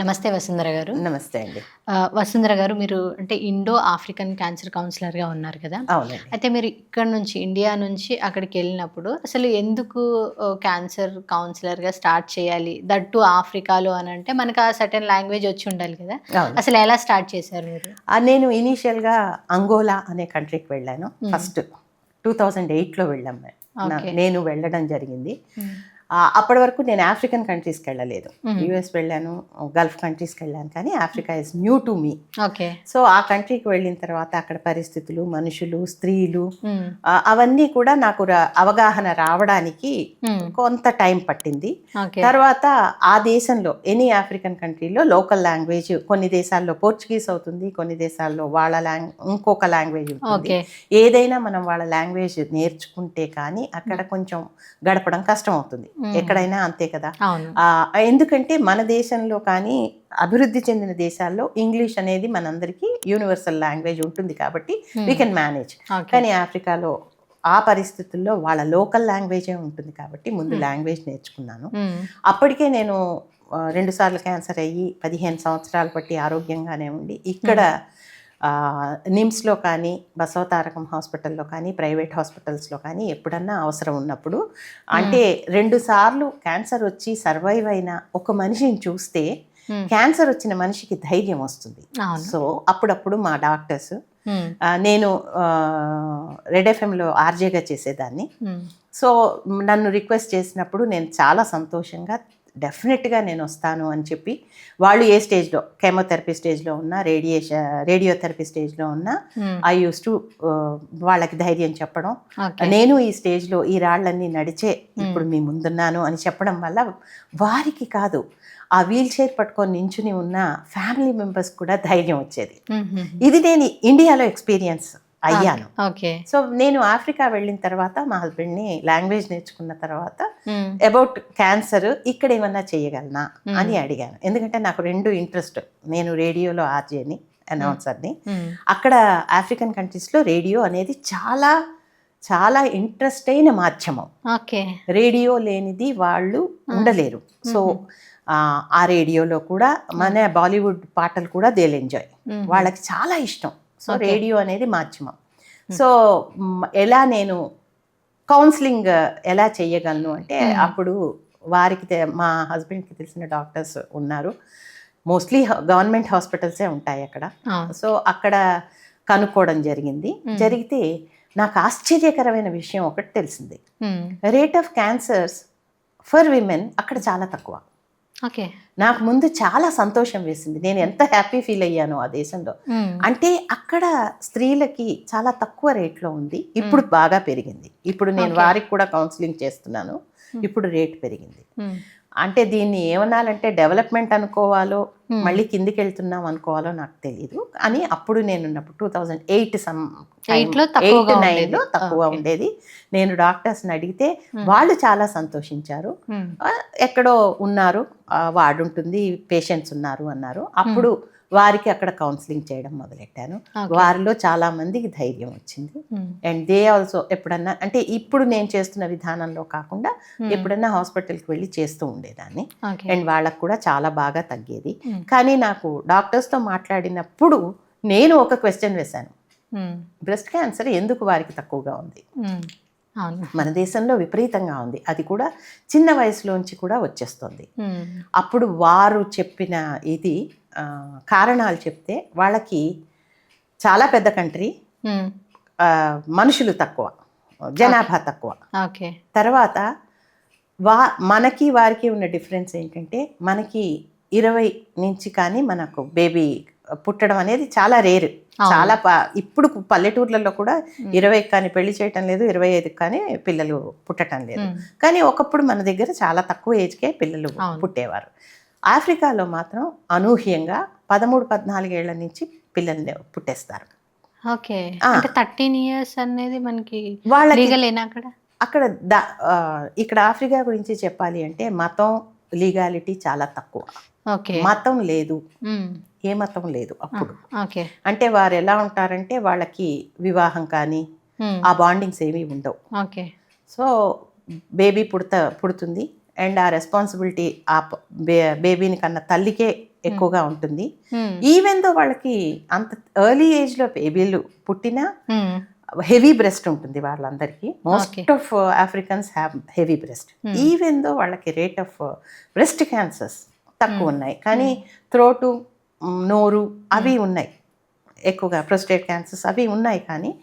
నమస్తే వసుంధర గారు. నమస్తే అండి. వసుంధర గారు మీరు అంటే ఇండో ఆఫ్రికన్ క్యాన్సర్ కౌన్సిలర్గా ఉన్నారు కదా. అయితే మీరు ఇక్కడ నుంచి ఇండియా నుంచి అక్కడికి వెళ్ళినప్పుడు అసలు ఎందుకు క్యాన్సర్ కౌన్సిలర్గా స్టార్ట్ చేయాలి? దట్టు ఆఫ్రికాలో అని అంటే మనకు ఆ సర్టెన్ లాంగ్వేజ్ వచ్చి ఉండాలి కదా. అసలు ఎలా స్టార్ట్ చేశారు మీరు? నేను ఇనీషియల్గా అంగోలా అనే కంట్రీకి వెళ్ళాను. ఫస్ట్ టూ థౌజండ్ ఎయిట్లో వెళ్ళాం. నేను వెళ్ళడం జరిగింది. అప్పటి వరకు నేను ఆఫ్రికన్ కంట్రీస్కి వెళ్ళలేదు. యుఎస్ వెళ్ళాను గల్ఫ్ కంట్రీస్కి వెళ్ళాను కానీ Africa is new to me okay. So ఆ కంట్రీకి వెళ్ళిన తర్వాత అక్కడ పరిస్థితులు మనుషులు స్త్రీలు అవన్నీ కూడా నాకు అవగాహన రావడానికి కొంత టైం పట్టింది. తర్వాత ఆ దేశంలో ఎనీ ఆఫ్రికన్ కంట్రీలో లోకల్ లాంగ్వేజ్ కొన్ని దేశాల్లో పోర్చుగీస్ అవుతుంది కొన్ని దేశాల్లో వాళ్ళ లాంగ్ ఇంకొక లాంగ్వేజ్ ఉంటుంది. ఏదైనా మనం వాళ్ళ లాంగ్వేజ్ నేర్చుకుంటే కానీ అక్కడ కొంచెం గడపడం కష్టం అవుతుంది. ఎక్కడైనా అంతే కదా. ఎందుకంటే మన దేశంలో కానీ అభివృద్ధి చెందిన దేశాల్లో ఇంగ్లీష్ అనేది మనందరికీ యూనివర్సల్ లాంగ్వేజ్ ఉంటుంది కాబట్టి వీ కెన్ మేనేజ్ కానీ ఆఫ్రికాలో ఆ పరిస్థితుల్లో వాళ్ళ లోకల్ లాంగ్వేజే ఉంటుంది కాబట్టి ముందు. లాంగ్వేజ్ నేర్చుకున్నాను. అప్పటికే నేను రెండు సార్లు క్యాన్సర్ అయ్యి పదిహేను సంవత్సరాలు బట్టి ఆరోగ్యంగానే ఉండి ఇక్కడ నిమ్స్లో కానీ బసవతారకం హాస్పిటల్లో కానీ ప్రైవేట్ హాస్పిటల్స్లో కానీ ఎప్పుడన్నా అవసరం ఉన్నప్పుడు అంటే రెండు సార్లు క్యాన్సర్ వచ్చి సర్వైవ్ అయిన ఒక మనిషిని చూస్తే. క్యాన్సర్ వచ్చిన మనిషికి ధైర్యం వస్తుంది సో అప్పుడప్పుడు మా డాక్టర్స్. నేను రెడ్ ఎఫ్ఎంలో ఆర్జేగా చేసేదాన్ని. సో నన్ను రిక్వెస్ట్ చేసినప్పుడు నేను చాలా సంతోషంగా డెఫినెట్గా నేను వస్తాను అని చెప్పి వాళ్ళు ఏ స్టేజ్లో కెమోథెరపీ స్టేజ్లో ఉన్న రేడియేషన్ రేడియోథెరపీ స్టేజ్లో ఉన్న. ఐ యూస్ టు వాళ్ళకి ధైర్యం చెప్పడం. నేను ఈ స్టేజ్లో ఈ రాళ్ళన్నీ నడిచే ఇప్పుడు మీ ముందున్నాను అని చెప్పడం వల్ల వారికి కాదు ఆ వీల్ చైర్ పట్టుకొని నించుని ఉన్న ఫ్యామిలీ మెంబర్స్ కూడా ధైర్యం వచ్చేది. ఇది నేను ఇండియాలో ఎక్స్పీరియన్స్. అయ్యాను. ఓకే. సో నేను ఆఫ్రికా వెళ్ళిన తర్వాత మా హస్బెండ్ని లాంగ్వేజ్ నేర్చుకున్న తర్వాత. అబౌట్ క్యాన్సర్ ఇక్కడ ఏమన్నా చేయగలనా. అని అడిగాను. ఎందుకంటే నాకు రెండు ఇంట్రెస్ట్. నేను రేడియోలో ఆర్జేని అనౌన్సర్ని. అక్కడ ఆఫ్రికన్ కంట్రీస్లో రేడియో అనేది చాలా చాలా ఇంట్రెస్ట్ అయిన మాధ్యమం. ఓకే. రేడియో లేనిది వాళ్ళు ఉండలేరు. సో ఆ, రేడియోలో కూడా మన బాలీవుడ్ పాటలు కూడా దేల్ ఎంజాయ్. వాళ్ళకి చాలా ఇష్టం. సో. రేడియో అనేది మాధ్యమం సో మ్, ఎలా నేను కౌన్సిలింగ్ ఎలా చేయగలను అంటే Hmm. అప్పుడు వారికి మా హస్బెండ్కి తెలిసిన డాక్టర్స్ ఉన్నారు మోస్ట్లీ గవర్నమెంట్ హాస్పిటల్సే ఉంటాయి అక్కడ సో అక్కడ కనుక్కోవడం జరిగింది Hmm. జరిగితే నాకు ఆశ్చర్యకరమైన విషయం ఒకటి తెలిసింది Hmm. Rate of cancers for women అక్కడ చాలా తక్కువ నాకు ముందు చాలా సంతోషం వేసింది నేను ఎంత హ్యాపీ ఫీల్ అయ్యాను ఆ దేశంలో. అంటే అక్కడ స్త్రీలకి చాలా తక్కువ రేట్లో ఉంది ఇప్పుడు బాగా పెరిగింది ఇప్పుడు నేను. వారికి కూడా కౌన్సిలింగ్ చేస్తున్నాను. ఇప్పుడు రేట్ పెరిగింది. అంటే దీన్ని ఏమనాలంటే డెవలప్మెంట్ అనుకోవాలో. మళ్ళీ కిందికి వెళ్తున్నాం అనుకోవాలో నాకు తెలియదు అని అప్పుడు నేను ఉన్నప్పుడు two thousand eight some Eight లో తక్కువగా ఎయిట్ ఉండేది. లో తక్కువ. ఉండేది నేను డాక్టర్స్ని అడిగితే Hmm. వాళ్ళు చాలా సంతోషించారు Hmm. ఎక్కడో ఉన్నారు వార్డు ఉంటుంది పేషెంట్స్ ఉన్నారు అన్నారు అప్పుడు వారికి అక్కడ కౌన్సిలింగ్ చేయడం మొదలెట్టాను. వారిలో చాలా మందికి ధైర్యం వచ్చింది Hmm. అండ్ దే ఆల్సో ఎప్పుడన్నా అంటే ఇప్పుడు నేను చేస్తున్న విధానంలో కాకుండా Hmm. ఎప్పుడన్నా హాస్పిటల్కి వెళ్ళి చేస్తూ ఉండేదాన్ని అండ్ వాళ్ళకు కూడా చాలా బాగా తగ్గేది Hmm. కానీ నాకు డాక్టర్స్తో మాట్లాడినప్పుడు నేను ఒక క్వశ్చన్ వేశాను. Hmm. బ్రెస్ట్ క్యాన్సర్ ఎందుకు వారికి తక్కువగా ఉంది? Hmm. మన దేశంలో విపరీతంగా ఉంది. అది కూడా చిన్న వయసులోంచి కూడా వచ్చేస్తుంది. Hmm. అప్పుడు వారు చెప్పిన ఇది కారణాలు చెప్తే వాళ్ళకి చాలా పెద్ద కంట్రీ Hmm. మనుషులు తక్కువ జనాభా తక్కువ. ఓకే తర్వాత వా మనకి వారికి ఉన్న డిఫరెన్స్ ఏంటంటే మనకి ఇరవై నుంచి కానీ మనకు బేబీ పుట్టడం అనేది చాలా రేరు. చాలా ఇప్పుడు పల్లెటూర్లలో కూడా ఇరవై కానీ పెళ్ళి చేయటం లేదు ఇరవై ఐదుకి కానీ పిల్లలు పుట్టడం లేదు. కానీ ఒకప్పుడు మన దగ్గర చాలా తక్కువ ఏజ్కే పిల్లలు. పుట్టేవారు ఆఫ్రికాలో మాత్రం అనూహ్యంగా పదమూడు పద్నాలుగేళ్ళ నుంచి పిల్లల్ని పుట్టేస్తారు ఓకే. అంటే థర్టీన్ ఇయర్స్ అనేది మనకి ఏనా అక్కడ అక్కడ ఇక్కడ ఆఫ్రికా గురించి చెప్పాలి అంటే మతం లీగాలిటీ చాలా తక్కువ. మతం లేదు. ఏ మతం లేదు అప్పుడు. అంటే వారు ఎలా ఉంటారంటే వాళ్ళకి వివాహం కానీ. ఆ బాండింగ్స్ ఏమీ ఉండవు. ఓకే. సో బేబీ పుడత పుడుతుంది. అండ్ ఆ రెస్పాన్సిబిలిటీ ఆ బేబీని కన్నా తల్లికే ఎక్కువగా ఉంటుంది. ఈవెన్ దో వాళ్ళకి అంత ఎర్లీ ఏజ్లో బేబీలు పుట్టినా. హెవీ బ్రెస్ట్ ఉంటుంది వాళ్ళందరికీ. Most. Of Africans have heavy breast Hmm. Even though వాళ్ళకి రేట్ ఆఫ్ బ్రెస్ట్ క్యాన్సర్స్ తక్కువ ఉన్నాయి. కానీ త్రోటు నోరు అవి ఉన్నాయి. ఎక్కువగా ప్రొస్టేట్ క్యాన్సర్స్ అవి ఉన్నాయి కానీ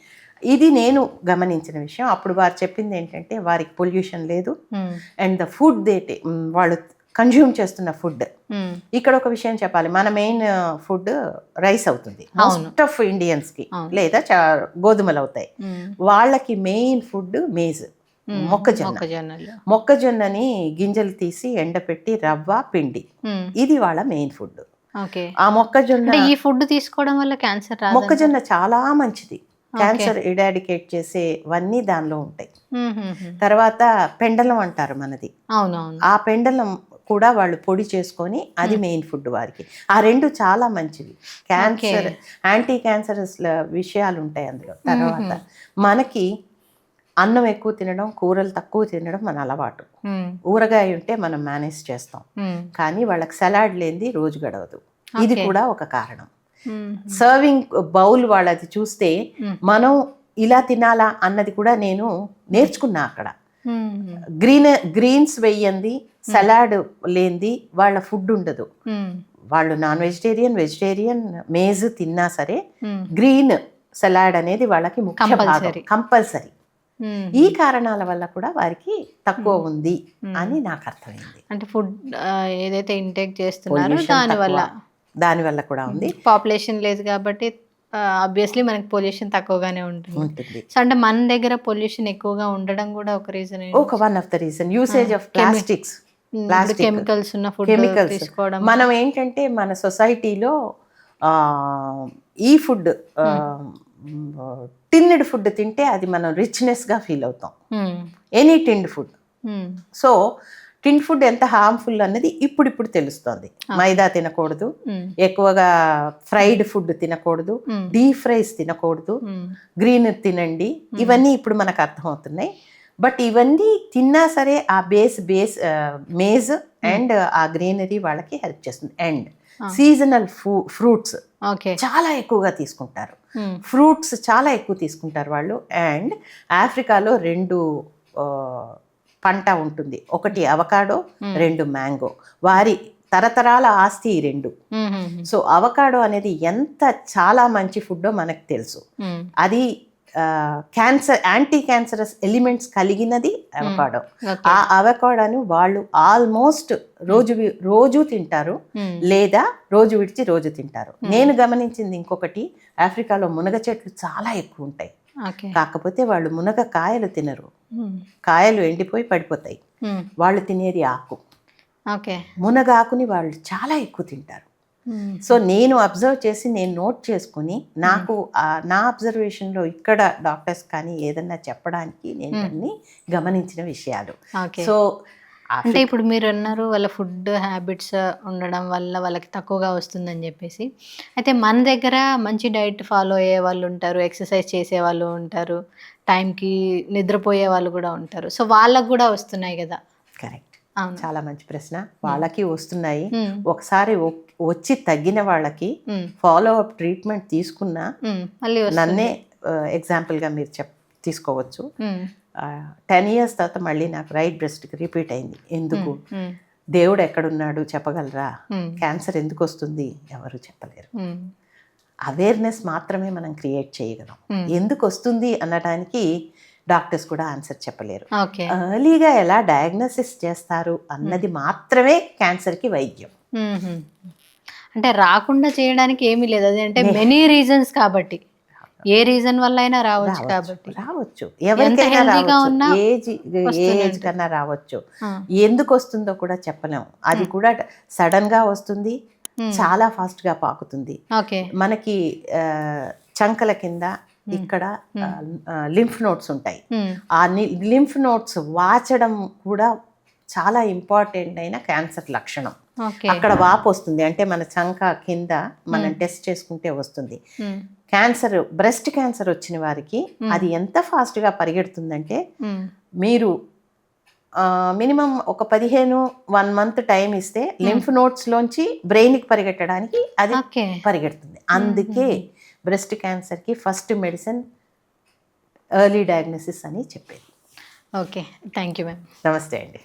ఇది నేను గమనించిన విషయం. అప్పుడు వారు చెప్పింది ఏంటంటే వారికి పొల్యూషన్ లేదు. అండ్ ద ఫుడ్ దే వాళ్ళు కన్జ్యూమ్ చేస్తున్న ఫుడ్ మ్మ్. ఇక్కడ ఒక విషయం చెప్పాలి. మన మెయిన్ ఫుడ్ రైస్ అవుతుంది. మోస్ట్ ఆఫ్ ఇండియన్స్కి. లేదా గోధుమలు అవుతాయి. మ్మ్. వాళ్ళకి మెయిన్ ఫుడ్ మేజ్. మొక్కజొన్న. మొక్కజొన్నని గింజలు తీసి ఎండపెట్టి రవ్వ పిండి. మ్మ్. ఇది వాళ్ళ మెయిన్ ఫుడ్ ఆ మొక్కజొన్న ఈ ఫుడ్ తీసుకోవడం వల్ల క్యాన్సర్ మొక్కజొన్న చాలా మంచిది. క్యాన్సర్ ఇరాడికేట్ చేసేవన్నీ దానిలో ఉంటాయి. తర్వాత పెండలం అంటారు మనది. ఆ పెండలం కూడా వాళ్ళు పొడి చేసుకొని అది మెయిన్ ఫుడ్ వారికి ఆ రెండు చాలా మంచివి క్యాన్సర్ యాంటీ క్యాన్సరస్ విషయాలు ఉంటాయి అందులో తర్వాత మనకి అన్నం ఎక్కువ తినడం కూరలు తక్కువ తినడం మన అలవాటు. ఊరగాయ ఉంటే మనం మేనేజ్ చేస్తాం. కానీ వాళ్ళకి సలాడ్ లేనిది రోజు గడవదు ఇది కూడా ఒక కారణం. సర్వింగ్ బౌల్ వాళ్ళది చూస్తే. మనం ఇలా తినాలా అన్నది కూడా నేను నేర్చుకున్నా అక్కడ. గ్రీన్ గ్రీన్స్ వెయ్యంది సలాడ్ లేనిది వాళ్ళ ఫుడ్ ఉండదు. వాళ్ళు నాన్ వెజిటేరియన్ వెజిటేరియన్ మేజ్ తిన్నా సరే. గ్రీన్ సలాడ్ అనేది వాళ్ళకి ముఖ్య భాగం. కంపల్సరీ. ఈ కారణాల వల్ల కూడా వారికి తక్కువ ఉంది అని నాకు అర్థమైంది అంటే ఫుడ్ ఏదైతే ఇంటేక్ చేస్తున్నారో Pollution దాని వల్ల తక్కువ. దాని వల్ల కూడా ఉంది పాపులేషన్ లేదు కాబట్టి ఆబ్వియస్లీ మనకి పొల్యూషన్ తక్కువగానే ఉంటుంది. సో అంటే మన దగ్గర పొల్యూషన్ ఎక్కువగా ఉండడం కూడా ఒక రీజన్ ఒక one of the reason usage of plastics. Chemicals ఉన్న ఫుడ్ కెమికల్స్ తీసుకోవడం. మనం ఏంటంటే మన సొసైటీలో ఈ ఫుడ్ టిన్నెడ్ ఫుడ్ తింటే అది మనం రిచ్నెస్గా ఫీల్ అవుతాం. Any tinned food. So tin food ఎంత హార్మ్ఫుల్ అన్నది ఇప్పుడిప్పుడు తెలుస్తోంది. మైదా తినకూడదు. ఎక్కువగా ఫ్రైడ్ ఫుడ్ తినకూడదు. డీప్ ఫ్రైస్ తినకూడదు. గ్రీన్ తినండి. ఇవన్నీ ఇప్పుడు మనకు అర్థమవుతున్నాయి. బట్ ఇవన్నీ తిన్నా సరే ఆ బేస్ బేస్ మేజ్ అండ్ ఆ గ్రీనరీ వాళ్ళకి హెల్ప్ చేస్తుంది. అండ్ సీజనల్ ఫ్రూ ఫ్రూట్స్ చాలా ఎక్కువగా తీసుకుంటారు. ఫ్రూట్స్ చాలా ఎక్కువ తీసుకుంటారు వాళ్ళు. అండ్ ఆఫ్రికాలో రెండు పంట ఉంటుంది. ఒకటి అవకాడో రెండు మ్యాంగో. వారి తరతరాల ఆస్తి ఈ రెండు. సో అవకాడో అనేది ఎంత చాలా మంచి ఫుడ్డో మనకు తెలుసు. అది క్యాన్సర్ యాంటీ క్యాన్సరస్ ఎలిమెంట్స్ కలిగినది అవకాడో. ఆ అవకాడోని వాళ్ళు ఆల్మోస్ట్ రోజు రోజు తింటారు. లేదా రోజు విడిచి రోజు తింటారు. నేను గమనించింది ఇంకొకటి ఆఫ్రికాలో మునగ చెట్లు చాలా ఎక్కువ ఉంటాయి. కాకపోతే వాళ్ళు మునగ కాయలు తినరు. కాయలు ఎండిపోయి పడిపోతాయి. వాళ్ళు తినేది ఆకు. ఓకే. మునగ ఆకుని వాళ్ళు చాలా ఎక్కువ తింటారు. సో నేను అబ్జర్వ్ చేసి నేను నోట్ చేసుకుని నాకు నా అబ్జర్వేషన్లో ఇక్కడ డాక్టర్స్ కానీ ఏదన్నా చెప్పడానికి నేను అన్ని గమనించిన విషయాలు. సో అంటే ఇప్పుడు మీరు అన్నారు వాళ్ళ ఫుడ్ హ్యాబిట్స్ ఉండడం వల్ల వాళ్ళకి తక్కువగా వస్తుందని చెప్పేసి. అయితే మన దగ్గర మంచి డైట్ ఫాలో అయ్యే వాళ్ళు ఉంటారు ఎక్సర్సైజ్ చేసే వాళ్ళు ఉంటారు టైంకి నిద్రపోయే వాళ్ళు కూడా ఉంటారు. సో వాళ్ళకు కూడా వస్తున్నాయి కదా. కరెక్ట్. అవును. చాలా మంచి ప్రశ్న. వాళ్ళకి వస్తున్నాయి. ఒకసారి వచ్చి తగ్గిన వాళ్ళకి. ఫాలో అప్ ట్రీట్మెంట్ తీసుకున్నా నన్నే ఎగ్జాంపుల్గా మీరు చెప్ తీసుకోవచ్చు. టెన్ ఇయర్స్ తర్వాత మళ్ళీ నాకు రైట్ బ్రెస్ట్కి రిపీట్ అయింది. ఎందుకు? మ్మ్. దేవుడు ఎక్కడున్నాడు చెప్పగలరా. క్యాన్సర్ ఎందుకు వస్తుంది? ఎవరు చెప్పలేరు. అవేర్నెస్ మాత్రమే మనం క్రియేట్ చేయగలం. Hmm. ఎందుకు వస్తుంది అనడానికి డాక్టర్స్ కూడా ఆన్సర్ చెప్పలేరు. ఎర్లీగా ఎలా డయాగ్నోసిస్ చేస్తారు అన్నది మాత్రమే క్యాన్సర్కి వైద్యం. అంటే రాకుండా చేయడానికి ఏమీ లేదు. అది అంటే మెనీ రీజన్స్ కాబట్టి. ఏ రీజన్ వల్ల అయినా రావచ్చు కాబట్టి. రావచ్చు. ఎవరికైనా రావచ్చు. ఏజ్ ఏ ఏజ్ కన్నా రావచ్చు. ఎందుకు వస్తుందో కూడా చెప్పలేం. అది కూడా సడన్గా వస్తుంది. చాలా ఫాస్ట్గా పాకుతుంది మనకి చంకల కింద ఇక్కడ లింఫ్ నోట్స్ ఉంటాయి. ఆ లింఫ్ నోట్స్ వాచడం కూడా చాలా ఇంపార్టెంట్ అయిన క్యాన్సర్ లక్షణం. అక్కడ వాపు వస్తుంది. అంటే మన చంక కింద మనం టెస్ట్ చేసుకుంటే వస్తుంది. క్యాన్సర్ బ్రెస్ట్ క్యాన్సర్ వచ్చిన వారికి అది ఎంత ఫాస్ట్గా పరిగెడుతుందంటే. మీరు మినిమం ఒక పదిహేను వన్ మంత్ టైం ఇస్తే లింఫ్ నోట్స్లోంచి బ్రెయిన్కి పరిగెట్టడానికి అది పరిగెడుతుంది. అందుకే బ్రెస్ట్ క్యాన్సర్కి ఫస్ట్ మెడిసిన్ ఎర్లీ డయాగ్నోసిస్ అని చెప్పేది. ఓకే. Thank you ma'am. నమస్తే అండి.